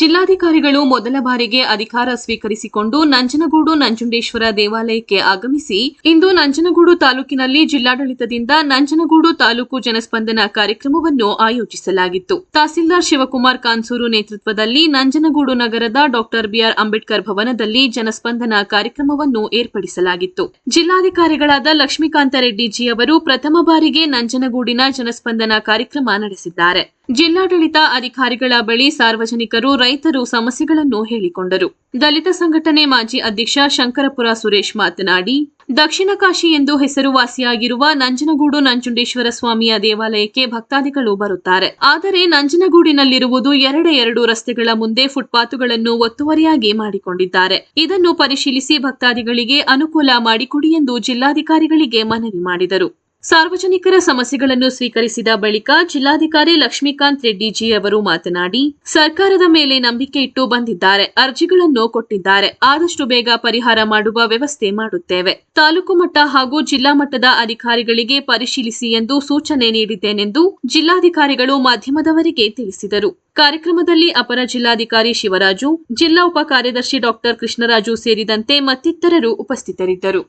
ಜಿಲ್ಲಾಧಿಕಾರಿಗಳು ಮೊದಲ ಬಾರಿಗೆ ಅಧಿಕಾರ ಸ್ವೀಕರಿಸಿಕೊಂಡು ನಂಜನಗೂಡು ನಂಜುಂಡೇಶ್ವರ ದೇವಾಲಯಕ್ಕೆ ಆಗಮಿಸಿ, ಇಂದು ನಂಜನಗೂಡು ತಾಲೂಕಿನಲ್ಲಿ ಜಿಲ್ಲಾಡಳಿತದಿಂದ ನಂಜನಗೂಡು ತಾಲೂಕು ಜನಸ್ಪಂದನ ಕಾರ್ಯಕ್ರಮವನ್ನು ಆಯೋಜಿಸಲಾಗಿತ್ತು. ತಹಸೀಲ್ದಾರ್ ಶಿವಕುಮಾರ್ ಕಾನ್ಸೂರು ನೇತೃತ್ವದಲ್ಲಿ ನಂಜನಗೂಡು ನಗರದ ಡಾಕ್ಟರ್ ಬಿಆರ್ ಅಂಬೇಡ್ಕರ್ ಭವನದಲ್ಲಿ ಜನಸ್ಪಂದನ ಕಾರ್ಯಕ್ರಮವನ್ನು ಏರ್ಪಡಿಸಲಾಗಿತ್ತು. ಜಿಲ್ಲಾಧಿಕಾರಿಗಳಾದ ಲಕ್ಷ್ಮೀಕಾಂತ ರೆಡ್ಡಿಜಿ ಅವರು ಪ್ರಥಮ ಬಾರಿಗೆ ನಂಜನಗೂಡಿನ ಜನಸ್ಪಂದನ ಕಾರ್ಯಕ್ರಮ ನಡೆಸಿದ್ದಾರೆ. ಜಿಲ್ಲಾಡಳಿತ ಅಧಿಕಾರಿಗಳ ಬಳಿ ಸಾರ್ವಜನಿಕರು ರೈತರು ಸಮಸ್ಯೆಗಳನ್ನು ಹೇಳಿಕೊಂಡರು. ದಲಿತ ಸಂಘಟನೆ ಮಾಜಿ ಅಧ್ಯಕ್ಷ ಶಂಕರಪುರ ಸುರೇಶ್ ಮಾತನಾಡಿ, ದಕ್ಷಿಣ ಕಾಶಿ ಎಂದು ಹೆಸರುವಾಸಿಯಾಗಿರುವ ನಂಜನಗೂಡು ನಂಜುಂಡೇಶ್ವರ ಸ್ವಾಮಿಯ ದೇವಾಲಯಕ್ಕೆ ಭಕ್ತಾದಿಗಳು ಬರುತ್ತಾರೆ. ಆದರೆ ನಂಜನಗೂಡಿನಲ್ಲಿರುವುದು ಎರಡೇ ಎರಡು ರಸ್ತೆಗಳ ಮುಂದೆ ಫುಟ್ಪಾತುಗಳನ್ನು ಒತ್ತುವರಿಯಾಗಿ ಮಾಡಿಕೊಂಡಿದ್ದಾರೆ. ಇದನ್ನು ಪರಿಶೀಲಿಸಿ ಭಕ್ತಾದಿಗಳಿಗೆ ಅನುಕೂಲ ಮಾಡಿಕೊಡಿ ಎಂದು ಜಿಲ್ಲಾಧಿಕಾರಿಗಳಿಗೆ ಮನವಿ ಮಾಡಿದರು. ಸಾರ್ವಜನಿಕರ ಸಮಸ್ಯೆಗಳನ್ನು ಸ್ವೀಕರಿಸಿದ ಬಳಿಕ ಜಿಲ್ಲಾಧಿಕಾರಿ ಲಕ್ಷ್ಮೀಕಾಂತ್ ರೆಡ್ಡಿಜಿ ಅವರು ಮಾತನಾಡಿ, ಸರ್ಕಾರದ ಮೇಲೆ ನಂಬಿಕೆ ಇಟ್ಟು ಬಂದಿದ್ದಾರೆ, ಅರ್ಜಿಗಳನ್ನು ಕೊಟ್ಟಿದ್ದಾರೆ, ಆದಷ್ಟು ಬೇಗ ಪರಿಹಾರ ಮಾಡುವ ವ್ಯವಸ್ಥೆ ಮಾಡುತ್ತೇವೆ. ತಾಲೂಕು ಮಟ್ಟ ಹಾಗೂ ಜಿಲ್ಲಾ ಮಟ್ಟದ ಅಧಿಕಾರಿಗಳಿಗೆ ಪರಿಶೀಲಿಸಿ ಎಂದು ಸೂಚನೆ ನೀಡಿದ್ದೇನೆಂದು ಜಿಲ್ಲಾಧಿಕಾರಿಗಳು ಮಾಧ್ಯಮದವರಿಗೆ ತಿಳಿಸಿದರು. ಕಾರ್ಯಕ್ರಮದಲ್ಲಿ ಅಪರ ಜಿಲ್ಲಾಧಿಕಾರಿ ಶಿವರಾಜು, ಜಿಲ್ಲಾ ಉಪ ಕಾರ್ಯದರ್ಶಿ ಡಾಕ್ಟರ್ ಕೃಷ್ಣರಾಜು ಸೇರಿದಂತೆ ಮತ್ತಿತರರು ಉಪಸ್ಥಿತರಿದ್ದರು.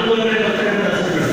ಗ್ರಾಮ ಒಳಗಡೆ ಬರ್ತಕ್ಕಂಥ ರಸ್ತೆಗಳು